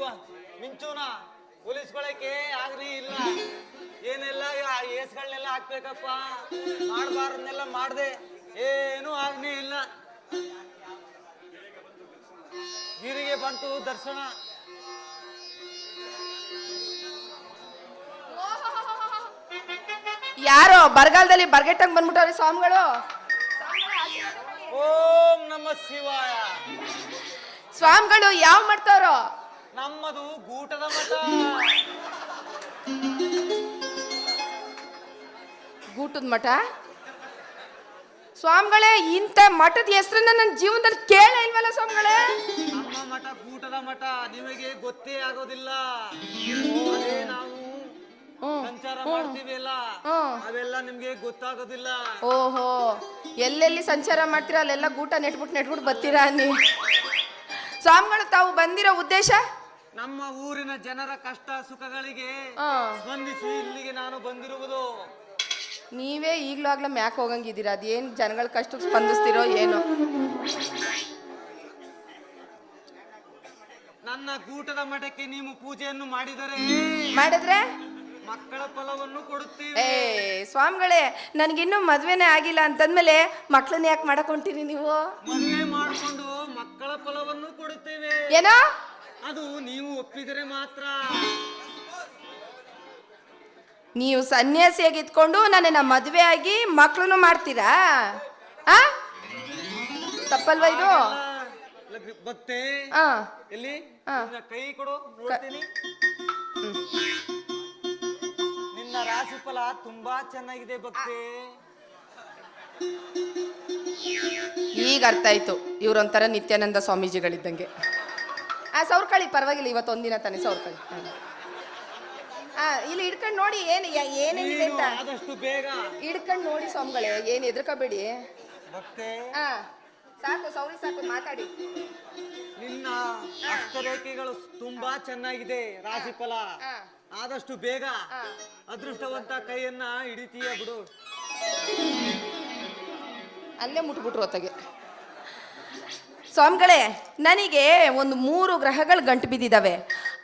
ಮಿಂಚು ಪೊಲೀಸ್ ಗೊ- ಮಿಂಚುನ ಆಗ್ರಿ ಇಲ್ಲ. ಏನೆಲ್ಲ ಏಸ್ಗಳನ್ನೆಲ್ಲ ಹಾಕ್ಬೇಕಪ್ಪ? ಮಾಡಬಾರ್ದನ್ನೆಲ್ಲ ಮಾಡ್ದೆ. ಏನೂ ಆಗ್ನೇ ಇಲ್ಲ. ಗಿರಿಗೆ ಬಂತು ದರ್ಶನ. ಯಾರೋ ಬರಗಾಲದಲ್ಲಿ ಬರ್ಗೆಟ್ಟಂಗ್ ಬಂದ್ಬಿಟ್ಟವ್ರಿ ಸ್ವಾಮಿಗಳು? ಓಂ ನಮ ಶಿವಾಯ. ಸ್ವಾಮಿಗಳು ಯಾವ ಮಾಡ್ತಾರೋ ನಮ್ಮದು ಗೂಟದ ಮಠ. ಗೂಟದ ಮಠ? ಸ್ವಾಮಿಗಳೇ ಇಂತ ಮಠದ ಹೆಸರನ್ನ ನನ್ನ ಜೀವನದಲ್ಲಿ ಕೇಳ ಇಲ್ವಲ್ಲ ಸ್ವಾಮಿಗಳೇ? ನಮ್ಮ ಮಠ ಗೂಟದ ಮಠ ನಿಮಗೆ ಗೊತ್ತೇ ಆಗೋದಿಲ್ಲ. ಅದೇ ನಾವು. ಸಂಚಾರ. ಅವೆಲ್ಲ ನಿಮ್ಗೆ ಗೊತ್ತಾಗೋದಿಲ್ಲ. ಓಹೋ ಎಲ್ಲೆಲ್ಲಿ ಸಂಚಾರ ಮಾಡ್ತೀರಾ ಅಲ್ಲೆಲ್ಲ ಗೂಟ ನೆಟ್ಬಿಟ್ಟು ನೆಟ್ಬಿಟ್ಟು ಬರ್ತೀರಾ ನೀ ಸ್ವಾಮಿಗಳು ತಾವು ಬಂದಿರೋ ಉದ್ದೇಶ? ನಮ್ಮ ಊರಿನ ಜನರ ಕಷ್ಟ ಸುಖಗಳಿಗೆ ಸ್ಪಂದಿಸಿ ಇಲ್ಲಿಗೆ ನಾನು ಬಂದಿರುವುದು. ನೀವೇ ಈಗ್ಲೂ ಆಗ್ಲೂ ಮ್ಯಾಕ್ ಹೋಗಂಗಿದ್ದೀರಾ? ಅದೇನ್ ಜನಗಳ ಕಷ್ಟಕ್ಕೆ ಸ್ಪಂದಿಸ್ತಿರೋ ಏನೋ? ನನ್ನ ಗೂಟದ ಮಠಕ್ಕೆ ನೀವು ಪೂಜೆಯನ್ನು ಮಾಡಿದರೆ ಮಾಡಿದ್ರೆ? ಮಕ್ಕಳ ಫಲವನ್ನು ಕೊಡುತ್ತೀವಿ. ಏ ಸ್ವಾಮಿಗಳೇ ನನ್ಗಿನ್ನೂ ಮದ್ವೆನೇ ಆಗಿಲ್ಲ ಅಂತಂದ್ಮೇಲೆ ಮಕ್ಳನ್ನ ಯಾಕೆ ಮಾಡಕ್ ಹೊಂಟಿರಿ ನೀವು? ಮದುವೆ ಮಾಡಿಕೊಂಡು ಮಕ್ಕಳ ಫಲವನ್ನು ಕೊಡುತ್ತೇವೆ. ಏನೋ? ಅದು ನೀವು ಒಪ್ಪಿದರೆ ಮಾತ್ರ. ನೀವು ಸನ್ಯಾಸಿಯಾಗಿ ಇದ್ಕೊಂಡು ನನ್ನನ್ನ ಮದ್ವೆ ಆಗಿ ಮಕ್ಕಳನ್ನು ಮಾಡ್ತೀರಾ? ಆ? ತಪ್ಪಲ್ವಾ ಇದು? ಹಾಗೆಲ್ಲ ಲಗ್- ಆ. ಎಲ್ಲಿ? ಆ. ನಿನ್ನ ಕೈ ಕೊಡು ನೋಡ್ತೀನಿ. ನಿನ್ನ ರಾಶಿ ಫಲ ತುಂಬಾ ಚೆನ್ನಾಗಿದೆ ಭಕ್ತೆ. ಈಗ ಅರ್ಥ ಆಯ್ತು. ಇವ್ರೊಂಥರ ನಿತ್ಯಾನಂದ ಸ್ವಾಮೀಜಿಗಳಿದ್ದಂಗೆ. ಆ ಸೌರ್ಕಳಿ ಪರವಾಗಿಲ್ಲ ಇವತ್ತು ಒಂದಿನ ತಾನೆ ಸೌರ್ಕಳಿ ಆ ಇಲ್ಲಿ ಹಿಡ್ಕೊಂಡು ನೋಡಿ ಏನು ಏನೇನಿದೆ ನೀನು ಅಂತ. ಆದಷ್ಟು ಬೇಗ. ಹಿಡ್ಕೊಂಡು ನೋಡಿ ಸ್ವಾಮಿಗಳೇ ಏನು ಎದ್ರಕೋಬೇಡಿ ಭಕ್ತೆ ಹಾ ಸಾಕು ಸೌರಿ ಸಾಕು ಮಾತಾಡಿ. ನಿನ್ನ ಹಸ್ತರೇಖೆಗಳು ತುಂಬಾ ಚೆನ್ನಾಗಿದೆ ರಾಶಿ ಫಲ ಆದಷ್ಟು ಬೇಗ. ಅದೃಷ್ಟವಂತ ಕೈಯನ್ನ ಹಿಡಿತೀಯ ಬಿಡು. ಅಲ್ಲೇ ಮುಟ್ಬಿಟ್ರು ಹೊತ್ತಗೆ ಸ್ವಾಮಿಗಳೇ ನನಗೆ ಒಂದು ಮೂರು ಗ್ರಹಗಳು ಗಂಟು ಬಿದ್ದಿದ್ದಾವೆ.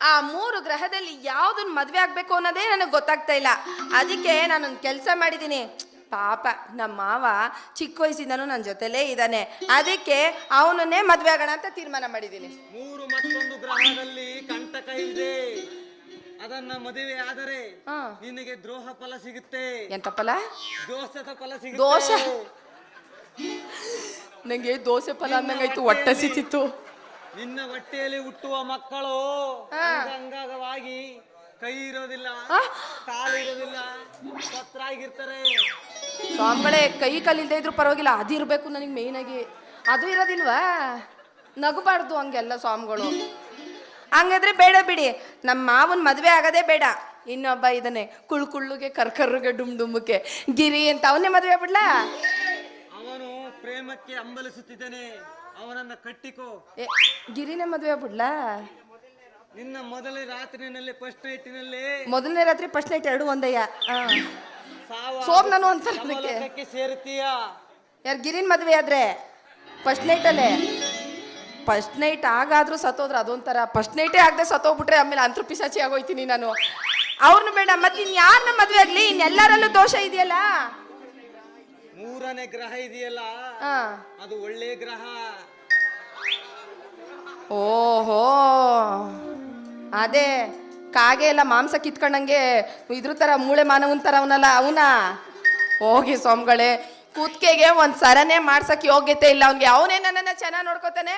ಆ ಮೂರು ಗ್ರಹದಲ್ಲಿ ಯಾವುದನ್ನು ಮದುವೆ ಆಗ್ಬೇಕು ಅನ್ನೋದೇ ನನಗೆ ಗೊತ್ತಾಗ್ತಾ ಇಲ್ಲ. ಅದಕ್ಕೆ ನಾನೊಂದು ಕೆಲಸ ಮಾಡಿದ್ದೀನಿ ಪಾಪ ನಮ್ಮ ಮಾವ ಚಿಕ್ಕ ವಯಸ್ಸಿಂದನೂ ನನ್ನ ಜೊತೆಲೇ ಇದ್ದಾನೆ ಅದಕ್ಕೆ ಅವನನ್ನೇ ಮದುವೆ ಆಗೋಣ ಅಂತ ತೀರ್ಮಾನ ಮಾಡಿದ್ದೀನಿ ಮೂರು ಮತ್ತೊಂದು ಗ್ರಹದಲ್ಲಿ ಕಂಟಕ ಇದೆ. ಅದನ್ನ ಮದುವೆ ಆದರೆ ಹಾ. ನಿನಗೆ ದ್ರೋಹ ಫಲ ಸಿಗುತ್ತೆ. ಎಂತಪ್ಪಲ್ಲ ದೋಷದ ಫಲ ಸಿಗುತ್ತೆ. ದೋಷ? ನಂಗೆ ದೋಸೆ ಫಲ ಅಂದಂಗಾಯ್ತು ಹೊಟ್ಟೆ ಸಿಕ್ಕಿತ್ತು ನಿನ್ನ ಹೊಟ್ಟೆಯಲ್ಲಿ ಹುಟ್ಟುವ ಮಕ್ಕಳು. ಅಂಗಾಂಗವಾಗಿ ಕೈ ಇರೋದಿಲ್ಲ ಕಾಲು ಇರೋದಿಲ್ಲ ಸತ್ರಾಗಿರ್ತಾರೆ. ಸ್ವಾಮಿಗಳೇ ಕೈ ಕಲಿಲ್ದೇ ಇದ್ರು ಪರವಾಗಿಲ್ಲ ಅದು ಇರಬೇಕು ನನಗೆ ಮೇಯ್ನಾಗಿ ಅದು ಇರೋದಿಲ್ವಾ? ನಗಬಾರ್ದು ಹಂಗೆಲ್ಲ ಸ್ವಾಮಿಗಳು. ಹಂಗಾದ್ರೆ ಬೇಡ ಬಿಡಿ ನಮ್ಮ ಮಾವನ ಮದುವೆ ಆಗೋದೇ ಬೇಡ. ಇನ್ನೊಬ್ಬ ಇದನ್ನೇ ಕುಳ್ ಕುಳ್ಳುಗೆ ಕರ್ಕರ್ರಿಗೆ ಡುಮ್ ಡುಮ್ಮಕ್ಕೆ ಗಿರಿ ಅಂತ ಅವನ್ನೇ ಮದುವೆ ಆಗ್ಬಿಡ್ಲಾ? ಪ್ರೇಮಕ್ಕೆ ಅಂಬಲಿಸುತ್ತಿದ್ದೇನೆ ಅವನನ್ನ ಕಟ್ಟಿಕೋ. ಏ ಗಿರಿನ ಮದುವೆ ಆಗ್ಬಿಡ್ಲಾ? ನಿನ್ನ ಮೊದಲ ರಾತ್ರಿನಲ್ಲಿ ಫಸ್ಟ್ ನೈಟಿನಲ್ಲಿ ಮೊದಲನೇ ರಾತ್ರಿ ಫಸ್ಟ್ ನೈಟ್ ಎರಡು ಒಂದಯ್ಯ ಆ. ಸಾವ ಸೋಮ್ ನಾನು ಅಂತಾರೆ ಅದಕ್ಕೆ ಕಮಲಕ್ಕೆ ಸೇರುತ್ತೀಯ? ಯಾರು ಗಿರಿನ್ ಮದುವೆ ಆದ್ರೆ? ಫಸ್ಟ್ ನೈಟಲ್ಲೇ ಫಸ್ಟ್ ನೈಟ್ ಆಗಾದ್ರೂ ಸತ್ತೋದ್ರೆ ಅದೊಂಥರ. ಫಸ್ಟ್ ನೈಟೇ ಆಗದೆ ಸತ್ತೋಗ್ಬಿಟ್ರೆ ಆಮೇಲೆ ಅಂತರ ಪಿಸಾಚಿ ಆಗೋಯ್ತೀನಿ ನಾನು. ಅವ್ರನ್ನ ಬೇಡ ಮತ್ತೆ ಇನ್ಯಾರನ್ನ ಮದ್ವೆ ಆಗ್ಲಿ ಇನ್ನೆಲ್ಲರಲ್ಲೂ ದೋಷ ಇದೆಯಲ್ಲ? ಮೂರನೇ ಗ್ರಹ ಇದೆಯಲ್ಲ? ಹಾ ಅದು ಒಳ್ಳೆ ಗ್ರಹ. ಓಹೋ. ಅದೇ ಕಾಗೆ ಎಲ್ಲ ಮಾಂಸ ಕಿತ್ಕೊಂಡಂಗೆ ಇದ್ರ ತರ ಮೂಳೆ ಮಾನವನ್ ತರ ಅವನಲ್ಲ ಅವನ? ಹೋಗಿ ಸ್ವಾಮಿಗಳೇ ಕೂತ್ಕೆಗೆ ಒಂದ್ ಸರನೇ ಮಾಡ್ಸಕ್ ಯೋಗ್ಯತೆ ಇಲ್ಲ. ಅವ್ನಿಗೆ ಅವನೇ ನನ್ನನ್ನ ಚೆನ್ನಾಗಿ ನೋಡ್ಕೋತಾನೆ?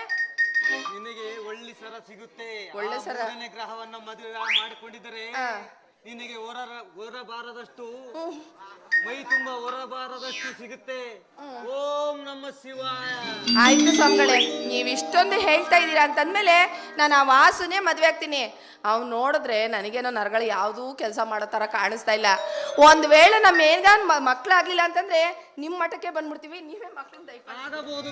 ನಿನಗೆ ಒಳ್ಳೆ ಸರ ಸಿಗುತ್ತೆ. ಒಳ್ಳೆ ಸರ. ಮೂರನೇ ಗ್ರಹವನ್ನ ಮದುವೆ ಮಾಡಿಕೊಂಡಿದ್ದರೆ. ನಿನಗೆ ಹೊರ ಹೊರಬಾರದಷ್ಟು ಮೈ ತುಂಬ ಹೊರಬಾರದಷ್ಟು ಸಿಗುತ್ತೆ. ಓಂ ನಮ್ಮ ಶಿವ. ಆಯ್ತು ಸ್ವಾಮಿಗಳೇ ನೀವು ಇಷ್ಟೊಂದು ಹೇಳ್ತಾ ಇದ್ದೀರಾ ಅಂತಂದ್ಮೇಲೆ ನಾನು ಆ ವಾಸುನೇ ಮದುವೆ ಆಗ್ತೀನಿ. ಅವ್ನು ನೋಡಿದ್ರೆ ನನಗೇನೋ ನರಗಳು ಯಾವುದೂ ಕೆಲಸ ಮಾಡೋ ಥರ ಕಾಣಿಸ್ತಾ ಇಲ್ಲ. ಒಂದು ವೇಳೆ ನಮ್ಮ ಮೇಲ್ಗಾನ್ ಮಕ್ಕಳಾಗ್ಲಿಲ್ಲ ಅಂತಂದ್ರೆ ನಿಮ್ಮ ಮಠಕ್ಕೆ ಬಂದ್ಬಿಡ್ತೀವಿ ನೀವೇ ಮಕ್ಕಳನ್ನ ದಯಪ ಆಗಬಹುದು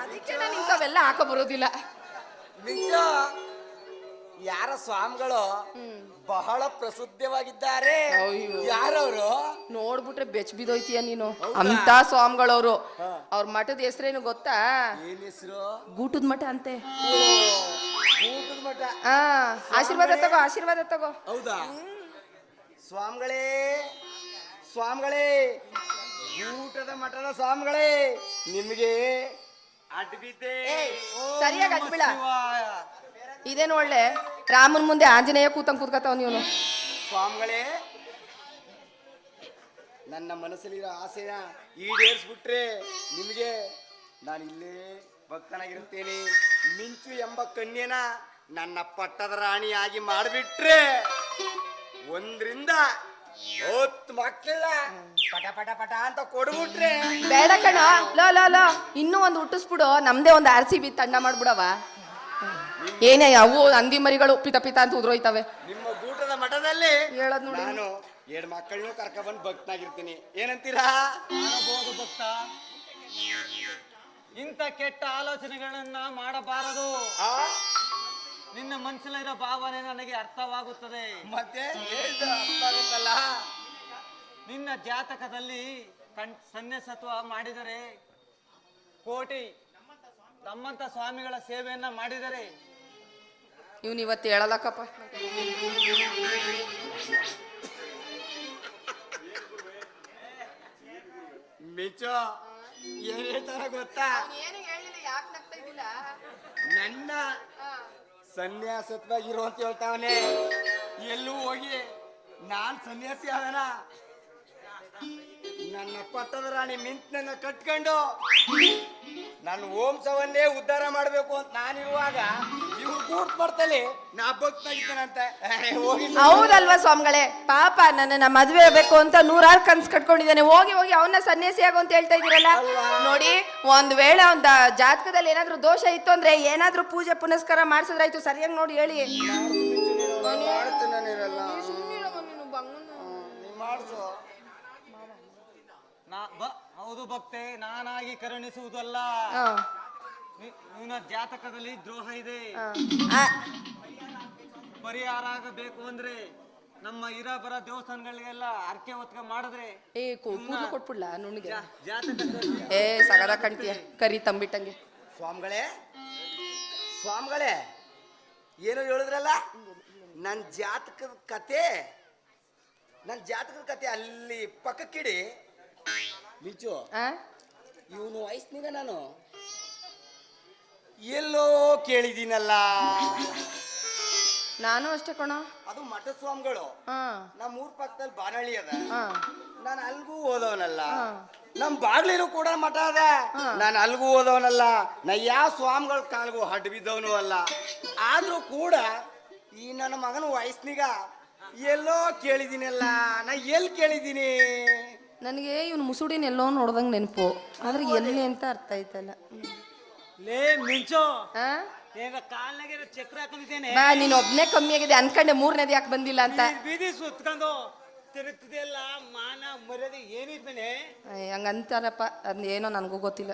ಅದಕ್ಕೆ ನಾನು ಇಂಥವೆಲ್ಲ ಹಾಕೋ ಬರೋದಿಲ್ಲ. ನಿಜ. ಯಾರ ಸ್ವಾಮಿಗಳು ಬಹಳ ಪ್ರಸಿದ್ಧವಾಗಿದ್ದಾರೆ. ಯಾರವರು? ನೋಡ್ಬಿಟ್ರೆ ಬೆಚ್ ಬಿದೋಯ್ತೀಯ ನೀನು. ಅಂತ ಸ್ವಾಮಿಗಳವರು. ಅವ್ರ ಮಠದ ಹೆಸರೇನು ಗೊತ್ತಾ? ಏನ್ ಹೆಸರು? ಗೂಟದ ಮಠ ಅಂತೆ. ಊಟದ ಮಠ? ಆ ಆಶೀರ್ವಾದ ತಗೋ ಆಶೀರ್ವಾದ ತಗೋ. ಹೌದಾ? ಸ್ವಾಮಿಗಳೇ ಸ್ವಾಮಿಗಳೇ ಊಟದ ಮಠದ ಸ್ವಾಮಿಗಳೇ ನಿಮಗೆ ಅಡ್ಬಿದ್ದೆ. ಸರಿಯಾಗಿ ಶಿವಾಯ. ಇದೇನು ಒಳ್ಳೆ? ರಾಮನ್ ಮುಂದೆ ಆಂಜನೇಯ ಕೂತಂಗ್ ಕೂತ್ಕತ್ತವ ನೀವು ಸ್ವಾಮಿಗಳೇ ನನ್ನ ಮನಸ್ಸಲ್ಲಿರೋ ಆಸೆಯ ಈಡೇರಿಸ್ಬಿಟ್ರೆ ನಿಮಗೆ ನಾನು ಇಲ್ಲೇ ಭಕ್ತನಾಗಿರುತ್ತೇನೆ. ಮಿಂಚು ಎಂಬ ಕನ್ಯನ ನನ್ನ ಪಟ್ಟದ ರಾಣಿಯಾಗಿ ಮಾಡಿಬಿಟ್ರೆ ಒಂದ್ರಿಂದ ಮಕ್ಕಳ ಪಟ ಪಟ ಪಟ ಅಂತ ಕೊಡ್ಬಿಟ್ರೆ. ಬೇಡ ಕಣ ಲೋ ಲೋ ಲೋ ಇನ್ನೂ ಒಂದು ಹುಟ್ಟಿಸ್ಬಿಡು ನಮ್ದೇ ಒಂದು ಆರ್ ಸಿ ಬಿ ತಂಡ ಮಾಡ್ಬಿಡವ ಏನೇ ಅವು ಹಂದಿ ಮರಿಗಳು ಪಿತ ಪಿತ ಅಂತ ಉದ್ರೋಯ್ತವೆ. ನಿಮ್ಮ ಗೂಟದ ಮಠದಲ್ಲಿ ಹೇಳದ್ ನೋಡಿ. ನಾನು ಎರಡು ಮಕ್ಕಳನ್ನು ಕರ್ಕೊಂಡ್ಬಂದು ಭಕ್ತನಾಗಿರ್ತೀನಿ. ಏನಂತೀರಾ? ಮಾಡಬಹುದು ಭಕ್ತ. ಇಂಥ ಕೆಟ್ಟ ಆಲೋಚನೆಗಳನ್ನ ಮಾಡಬಾರದು. ಆ? ನಿನ್ನ ಮನಸ್ಸಲ್ಲಿರೋ ಭಾವನೆ ನನಗೆ ಅರ್ಥವಾಗುತ್ತದೆ. ಮತ್ತೆ ಹೇಳ್ದ ಅರ್ಥ ಆಗುತ್ತಲ್ಲ? ನಿನ್ನ ಜಾತಕದಲ್ಲಿ ಕಣ್ ಸನ್ಯಾಸತ್ವ ಮಾಡಿದರೆ ಕೋಟಿ ತಮ್ಮಂತ ಸ್ವಾಮಿಗಳ ಸೇವೆಯನ್ನ ಮಾಡಿದರೆ ಇವ್ನು ಇವತ್ತು ಹೇಳಲಕ್ಕಪ್ಪ. ಮಿಚ್ಚು ಏನ್ ಹೇಳ್ತಾರ ಗೊತ್ತಾ? ನನ್ನ ಸನ್ಯಾಸತ್ವ ಇರು ಅಂತ ಹೇಳ್ತಾವನೆ. ಎಲ್ಲೂ ಹೋಗಿ ನಾನ್ ಸನ್ಯಾಸಿ ಆದನ. ನನ್ನ ಪಟ್ಟದ ರಾಣಿ ಮಿಂತ್ ನನ್ನ ಕಟ್ಕೊಂಡು ನನ್ನ ಓಂಸವನ್ನೇ ಉದ್ಧಾರ ಮಾಡ್ಬೇಕು ಅಂತ ನಾನಿರುವಾಗ ಬರ್ತಲ್ಲಿ ನಾ ಹೋಗಿ ಹೌದಲ್ವಾ ಸ್ವಾಮಿಗಳೇ? ಪಾಪ ನನ್ನ ಮದುವೆ ಬೇಕು ಅಂತ ನೂರಾರು ಕನ್ಸ್ ಕಟ್ಕೊಂಡಿದ್ದಾನೆ. ಹೋಗಿ ಹೋಗಿ ಅವನ್ನ ಸನ್ಯಾಸಿ ಆಗು ಅಂತ ಹೇಳ್ತಾ ಇದೀರಲ್ಲ ನೋಡಿ ಒಂದ್ ವೇಳೆ ಒಂದ ಜಾತಕದಲ್ಲಿ ಏನಾದ್ರೂ ದೋಷ ಇತ್ತು ಅಂದ್ರೆ ಏನಾದ್ರೂ ಪೂಜೆ ಪುನಸ್ಕಾರ ಮಾಡ್ಸಿದ್ರಾಯ್ತು. ಸರಿಯಾಗಿ ನೋಡಿ ಹೇಳಿ. ಮಾಡಿಸು ನಾ ಬ ಹೌದು ಭಕ್ತೆ ನಾನಾಗಿ ಕರುಣಿಸುವುದಲ್ಲ. ಹಾ, ನಿ- ನಿನ್ನ ಜಾತಕದಲ್ಲಿ ದ್ರೋಹ ಇದೆ. ಆ, ಪರಿಹಾರ ಆಗಬೇಕು ಅಂದ್ರೆ ನಮ್ಮ ಇರಬರ ದೇವಸ್ಥಾನಗಳಿಗೆಲ್ಲ ಅರ್ಕೆ ಒತ್ಕ ಮಾಡಿದ್ರೆ ಏ ಕೂದಲು ಕೊಟ್ಬಿಡ್ಲ ಕೊಟ್ಬಿಡ್ಲಾ ನುಣ್ಗೆ ಜಾ- ಜಾತಕದಲ್ಲಿ ಏ ಸಗದ ಕಾಣ್ತೀಯ? ಕರಿ ತಂಬಿಟ್ಟಂಗೆ. ಸ್ವಾಮಿಗಳೇ ಸ್ವಾಮಿಗಳೇ ಏನು ಹೇಳಿದ್ರಲ್ಲ? ನನ್ನ ಜಾತಕದ ಕತೆ ನನ್ನ ಜಾತಕದ ಕತೆ ಅಲ್ಲಿ ಪಕ್ಕಕ್ಕಿಡಿ. ಮಿಂಚು ಆ? ಇವನು ವಯಸ್ಸಿನಾಗ ನಾನು ಎಲ್ಲೋ ಕೇಳಿದೀನಲ್ಲ. ನಾನು ಅಷ್ಟೇ ಕಣ. ಅದು ಮಠ ಸ್ವಾಮಿಗಳು ಹಾ. ನಮ್ಮ ಊರ್ ಪಕ್ಕದಲ್ಲಿ ಬಾನಳ್ಳಿ ಅದ. ಹಾ. ನಾನು ಅಲ್ಗೂ ಓದವನಲ್ಲ. ನಮ್ ಬಾಗ್ಲಿರು ಕೂಡ ಮಠ ಅದ. ನಾನು ಅಲ್ಗೂ ಓದವನಲ್ಲ. ನಾ ಯಾವ ಸ್ವಾಮಿಗಳ ಕಾಲ್ಗೂ ಹಡ್ ಬಿದ್ದವನು ಅಲ್ಲ. ಆದ್ರೂ ಕೂಡ ಈ ನನ್ನ ಮಗನ ವಯಸ್ಸಿನೀಗ ಎಲ್ಲೋ ಕೇಳಿದೀನಲ್ಲ. ನಾ ಎಲ್ಲಿ ಕೇಳಿದೀನಿ? ನನಗೆ ಇವನು ಮುಸುಡಿನ ಎಲ್ಲೋ ನೋಡ್ದಂಗೆ ನೆನಪು. ಆದ್ರೆ ಎಲ್ಲಿ ಅಂತ ಅರ್ಥ ಆಯ್ತಲ್ಲ. ಲೇ ಮಿಂಚು. ಹಾ? ಈಗ ಕಾಲ್ನಾಗೆ ಚಕ್ರ ಹಾಕೊಂಡಿದ್ದೇನೆ. ಬಾ ನೀನ್ ಒಬ್ನೇ ಕಮ್ಮಿ ಆಗಿದೆ ಅನ್ಕಂಡೆ ಮೂರನೇದು ಯಾಕೆ ಬಂದಿಲ್ಲ ಅಂತ. ಬೀದಿ- ಬೀದಿ ಸುತ್ಕೊಂಡು ತಿರುಗ್ತಿದೆಯಲ್ಲ ಮಾನ ಮರ್ಯಾದೆ ಏನಿದ್ಮೇಲೆ? ಹಂಗಂತಾರಪ್ಪ ಅದ್ ಏನೋ ನನಗೂ ಗೊತ್ತಿಲ್ಲ.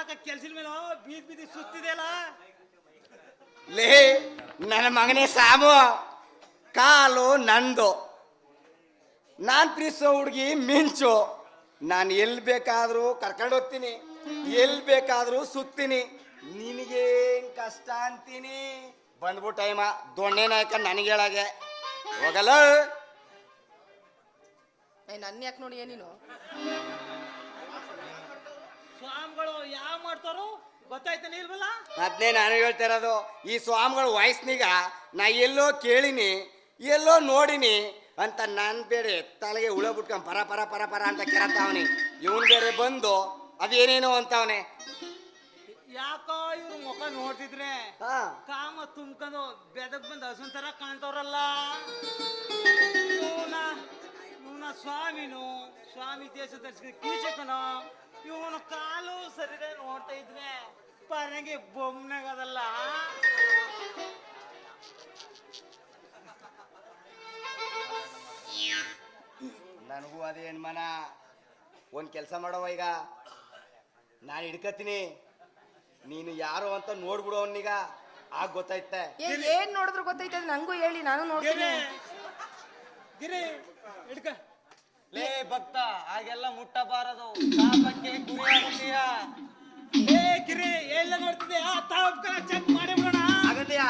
ಮಾಡಕ ಮೇಲೆ ಬೀದಿ ಬೀದಿ ಸುತ್ತಿದೆಯಲ್ಲ? ಲೇ ನನ್ನ ಮಗನೇ ಸಾಮು. ಕಾಲು ನಂದು. ನಾನ್ ಪ್ರೀಸೋ ಹುಡುಗಿ ಮಿಂಚು. ನಾನು ಎಲ್ಲಿ ಬೇಕಾದ್ರೂ ಕರ್ಕೊಂಡು ಹೋಗ್ತೀನಿ. ಎಲ್ಲಿ ಬೇಕಾದರೂ ಸುತ್ತೀನಿ. ನಿನಗೇನ್ ಕಷ್ಟ ಅಂತೀನಿ? ಬಂದ್ಬಿಟ್ಟು ಟೈಮ. ದೊಣ್ಣೆ ನಾಯಕ ನನಗೆ ಹೇಳಾಗೆ. ಹೋಗಲ್ಲ? ನನ್ನ ಯಾಕೆ ನೋಡಿ ಏನಿನು ಮಾಡ್ತಾರೋ? ಗೊತ್ತಾಯ್ತಾನೆ ಇಲ್ವಲ್ಲ ಅದನ್ನೇ ನಾನು ಹೇಳ್ತಾ ಇರೋದು. ಈ ಸ್ವಾಮಿಗಳ ವಯಸ್ಸಿನೀಗ ನಾ ಎಲ್ಲೋ ಕೇಳಿನಿ ಎಲ್ಲೋ ನೋಡಿನಿ ಅಂತ ನಾನು ಬೇರೆ ತಲೆಗೆ ಹುಳ ಬಿಟ್ಕೊಂಡ್ ಪರ ಪರ ಪರ ಪರ ಅಂತ ಕೆರತಾವನಿ ಇವನ್ ಬೇರೆ ಬಂದು ಅದೇನೇನೋ ಅಂತವನೆ. ಯಾಕೋ ಇವ್ರ ಮುಖ ನೋಡ್ತಿದ್ರೆ? ಹಾ. ಕಾಮ ತುಂಬ್ಕೊಂಡು ಬೆದಕ್ ಬಂದು ಹಸುನ್ ತರ ಕಾಣ್ತವ್ರಲ್ಲ. ಇವನ ಇವನ ಸ್ವಾಮಿನು ಸ್ವಾಮಿ ದೇಶ ದರ್ಶಕ ಕೀಚಕನು ಇವನು ಕಾಲು ಸರಿದ ನೋಡ್ತಾ ಇದ್ರೆ ಪರಂಗಿ ಬೊಮ್ಮನಾಗದಲ್ಲ ನನಗೂ ಅದೇ ಮನ ಒಂದು ಕೆಲಸ ಮಾಡೋವ ಈಗ. ನಾನು ಹಿಡ್ಕತ್ತೀನಿ. ನೀನು ಯಾರು ಅಂತ ನೋಡ್ಬಿಡು ಅವನೀಗ. ಆಗ ಗೊತ್ತೈತೆ ಏನ್ ನೋಡಿದ್ರು ಗೊತ್ತೈತೆ ನಂಗೂ ಹೇಳಿ ನಾನು ನೋಡ್ತೀನಿ. ಗಿರಿ ಹಿಡ್ಕ. ಲೇ ಭಕ್ತ ಹಾಗೆಲ್ಲ ಮುಟ್ಟಬಾರದು. ಶಾಪಕ್ಕೆ ಗುರಿಯಾಗ್ತೀಯ ಏ ಕಿರಿ ಎಲ್ಲ ನೋಡ್ತಿದ್ಯಾ ತಾವ್ ಚೆಕ್ ಮಾಡಿ ಬಿಡೋಣ. ಆಗತ್ತೆಯಾ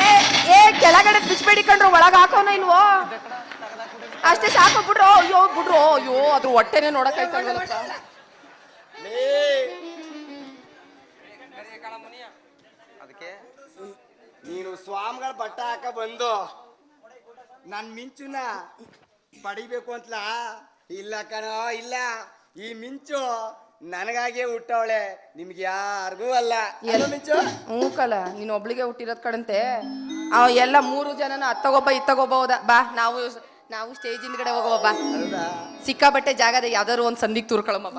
ಏ ಏ ಕೆಳಗಡೆ ಬಿಚ್ಬೇಡಿ ಕಂಡ್ರು ಒಳಗ ಹಾಕೋನ ಇಲ್ವೋ? ಅಷ್ಟೇ ಸಾಕು ಬಿಡ್ರೋ. ಅಯ್ಯೋ ಬಿಡ್ರೋ. ಅಯ್ಯೋ ಅದ್ರ ಹೊಟ್ಟೆನೆ ನೋಡಕ್ಕಾಯ್ತಲ್ವಲ್ಲಪ್ಪ ನೀನು ಸ್ವಾಮಿಗಳ ಬಟ್ಟ ಹಾಕ ಬಂದು ನನ್ ಮಿಂಚುನ ಪಡಿಬೇಕು ಅಂತಲ? ಇಲ್ಲ ಕಣೋ ಇಲ್ಲ. ಈ ಮಿಂಚು ನನಗಾಗೆ ಹುಟ್ಟವಳೆ. ನಿಮ್ಗೆ ಯಾರಿಗೂ ಅಲ್ಲ. ಎಲ್ಲ ಮಿಂಚು? ಹ್ಞೂ ಕಲ ನೀನು ಒಬ್ಳಿಗೆ ಹುಟ್ಟಿರೋದ್ ಕಡಂತೆ ಅವ ಎಲ್ಲ ಮೂರು ಜನನ ಅತ್ತಗೊಬ್ಬ ಇತ್ತಗೊಬ್ಬ ಹೋದ. ಬಾ ನಾವು ನಾವು ಸ್ಟೇಜ್ ಹಿಂದ್ಗಡೆ ಹೋಗೋವ ಬಾ. ಹೌದಾ? ಸಿಕ್ಕಾಬಟ್ಟೆ ಜಾಗದ ಯಾವ್ದಾದ್ರು ಒಂದ್ ಸಂದಿಗ್ ತುರ್ಕೊಳಮ್ಮ ಬಾ.